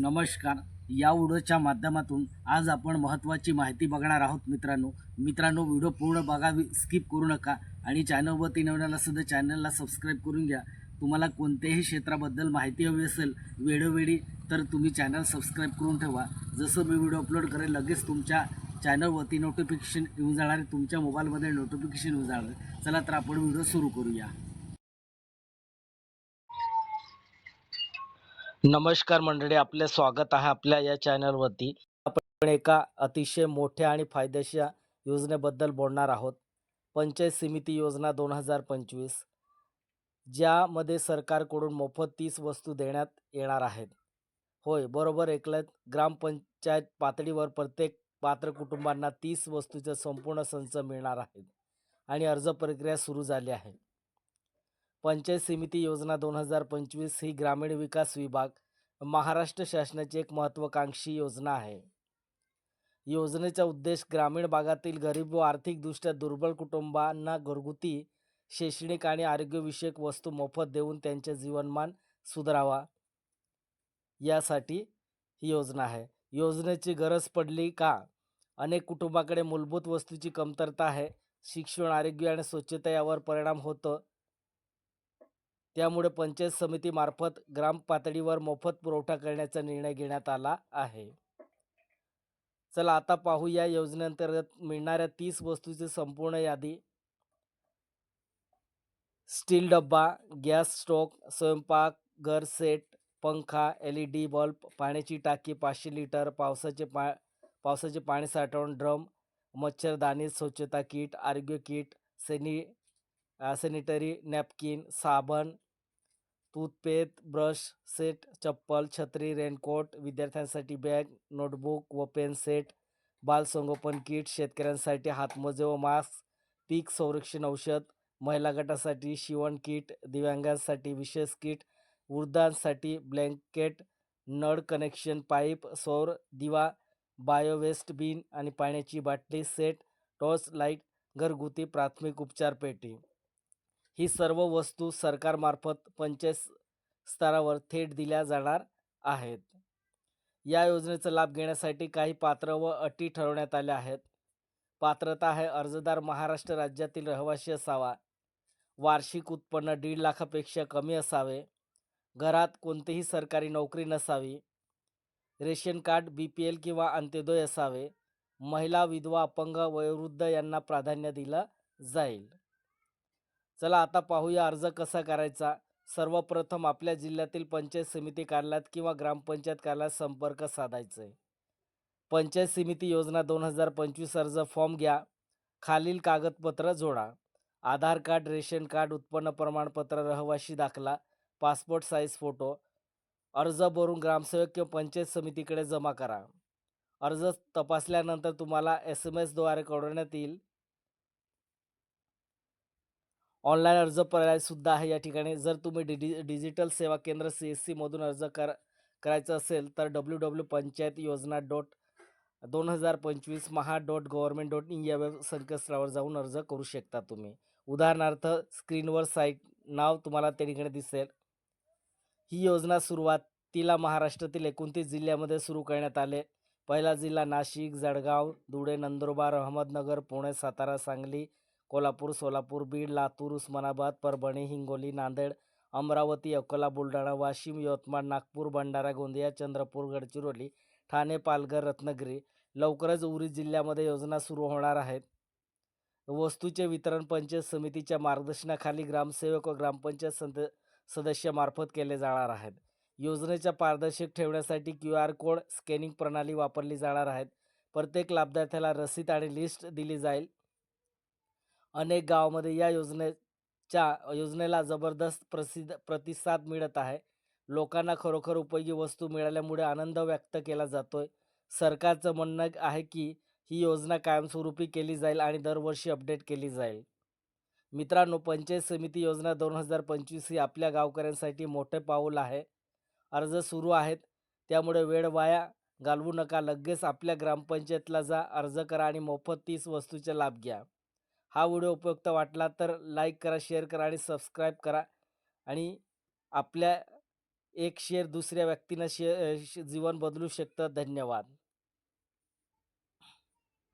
नमस्कार. या व्हिडिओच्या माध्यमातून आज आपण महत्त्वाची माहिती बघणार आहोत मित्रांनो. मित्रांनो व्हिडिओ पूर्ण बघा स्किप करू नका आणि चॅनलवरती नवीन सुद्धा चॅनलला सबस्क्राईब करून घ्या. तुम्हाला कोणत्याही क्षेत्राबद्दल माहिती हवी असेल वेळोवेळी तर तुम्ही चॅनल सबस्क्राईब करून ठेवा. जसं मी व्हिडिओ अपलोड करेल लगेच तुमच्या चॅनलवरती नोटिफिकेशन येऊन जाणार तुमच्या मोबाईलमध्ये नोटिफिकेशन येऊन जाणार. चला तर आपण व्हिडिओ सुरू करूया. नमस्कार मंडळी आपले स्वागत आहे आपल्या या चॅनलवरती. आपण एका अतिशय मोठ्या आणि फायदेशीर योजनेबद्दल बोलणार आहोत. पंचायत समिती योजना दोन हजार पंचवीस ज्यामध्ये सरकारकडून मोफत तीस वस्तू देण्यात येणार आहेत. होय बरोबर ऐकलं ग्रामपंचायत पातळीवर प्रत्येक पात्र कुटुंबांना तीस वस्तूचे संपूर्ण संच मिळणार आहेत. आणि अर्ज प्रक्रिया सुरू झाली आहे. पंचायत समिती योजना दोन हजार पंचवीस ही ग्रामीण विकास विभाग महाराष्ट्र शासनाची एक महत्त्वाकांक्षी योजना आहे. योजनेचा उद्देश ग्रामीण भागातील गरीब व आर्थिकदृष्ट्या दुर्बल कुटुंबांना घरगुती शैक्षणिक आणि आरोग्यविषयक वस्तू मोफत देऊन त्यांचे जीवनमान सुधारावा यासाठी ही योजना आहे. योजनेची गरज पडली का? अनेक कुटुंबाकडे मूलभूत वस्तूची कमतरता आहे. शिक्षण आरोग्य आणि स्वच्छता यावर परिणाम होतो. त्यामुळे पंचायत समितीमार्फत ग्राम पातळीवर मोफत पुरवठा करण्याचा निर्णय घेण्यात आला आहे. चला आता पाहू या योजनेअंतर्गत मिळणाऱ्या तीस वस्तूची संपूर्ण यादी. स्टील डब्बा गॅस स्टोक स्वयंपाक घर सेट पंखा एल ई डी बल्ब पाण्याची टाकी पाचशे लिटर पावसाचे पा पावसाचे पाणी साठवण ड्रम मच्छरदाणी स्वच्छता किट आरोग्य किट सॅनि सॅनिटरी नॅपकिन साबण टूथपेस्ट ब्रश सेट चप्पल छत्री रेनकोट विद्यार्थ्यांसाठी बॅग नोटबुक व पेन सेट बालसंगोपन किट शेतकऱ्यांसाठी हातमोजे व मास्क पीक संरक्षण औषध महिला गटासाठी शिवण किट दिव्यांगांसाठी विशेष किट वृद्धांसाठी ब्लँकेट नळ कनेक्शन पाईप सौर दिवा बायोवेस्ट बिन आणि पाण्याची बाटली सेट टॉर्च लाइट घरगुती प्राथमिक उपचार पेटी. ही सर्व वस्तू सरकारमार्फत पंचायत स्तरावर थेट दिल्या जाणार आहेत. या योजनेचा लाभ घेण्यासाठी काही पात्र व अटी ठरवण्यात आल्या आहेत. पात्रता आहे अर्जदार महाराष्ट्र राज्यातील रहिवासी असावा. वार्षिक उत्पन्न दीड लाखापेक्षा कमी असावे. घरात कोणतीही सरकारी नोकरी नसावी. Ration card B P L किंवा अंत्योदय असावे. महिला विधवा अपंग वयोवृद्ध यांना प्राधान्य दिलं जाईल. चला आता पाहूया अर्ज कसा करायचा? सर्वप्रथम आपल्या जिल्ह्यातील पंचायत समिती कार्यालयात किंवा ग्रामपंचायत कार्यालयात संपर्क साधायचा. आहे पंचायत समिती योजना दोन हजार पंचवीस अर्ज फॉर्म घ्या. खालील कागदपत्र जोडा. आधार कार्ड रेशन कार्ड उत्पन्न प्रमाणपत्र रहवाशी दाखला पासपोर्ट साईज फोटो अर्ज भरून ग्रामसेवक किंवा पंचायत समितीकडे जमा करा. अर्ज तपासल्यानंतर तुम्हाला एस एम एसद्वारे कळवण्यात येईल. ऑनलाईन अर्ज पर्यायसुद्धा आहे या ठिकाणी. जर तुम्ही डिजि डिजिटल सेवा केंद्र सी एस सीमधून अर्ज कर करायचं असेल तर डब्ल्यू डब्ल्यू पंचायत योजना डॉट दोन हजार पंचवीस maha dot government dot in या वेब संकेतस्थळावर जाऊन अर्ज करू शकता तुम्ही. उदाहरणार्थ स्क्रीनवर साईट नाव तुम्हाला त्या ठिकाणी दिसेल. ही योजना सुरुवातीला महाराष्ट्रातील एकोणतीस जिल्ह्यामध्ये सुरू करण्यात आले. पहिला जिल्हा नाशिक जळगाव धुळे नंदुरबार अहमदनगर पुणे सातारा सांगली कोल्हापूर सोलापूर बीड लातूर उस्मानाबाद परभणी हिंगोली नांदेड अमरावती अकोला बुलढाणा वाशिम यवतमाळ नागपूर भंडारा गोंदिया चंद्रपूर गडचिरोली ठाणे पालघर रत्नागिरी लवकरच उरी जिल्ह्यामध्ये योजना सुरू होणार आहेत. वस्तूचे वितरण पंचायत समितीच्या मार्गदर्शनाखाली ग्रामसेवक व ग्रामपंचायत सद सदस्यामार्फत केले जाणार आहेत. योजनेच्या पारदर्शक ठेवण्यासाठी क्यू आर कोड स्कॅनिंग प्रणाली वापरली जाणार आहेत. प्रत्येक लाभार्थ्याला रसीद आणि लिस्ट दिली जाईल. अनेक गावामध्ये या योजनेच्या योजनेला जबरदस्त प्रसिद्ध प्रतिसाद मिळत आहे. लोकांना खरोखर उपयोगी वस्तू मिळाल्यामुळे आनंद व्यक्त केला जातोय. सरकारचं म्हणणं आहे की ही योजना कायमस्वरूपी केली जाईल आणि दरवर्षी अपडेट केली जाईल. मित्रांनो पंचायत समिती योजना दोन हजार पंचवीस ही आपल्या गावकऱ्यांसाठी मोठे पाऊल आहे. अर्ज सुरू आहेत. त्यामुळे वेळ वाया घालवू नका. लगेच आपल्या ग्रामपंचायतला जा अर्ज करा आणि मोफत तीस वस्तूचा लाभ घ्या. हा व्हिडिओ उपयुक्त वाटला तर लाईक करा शेअर करा आणि सबस्क्राईब करा. आणि आपल्या एक शेअर दुसऱ्या व्यक्तीनं शे जीवन बदलू शकतं. धन्यवाद.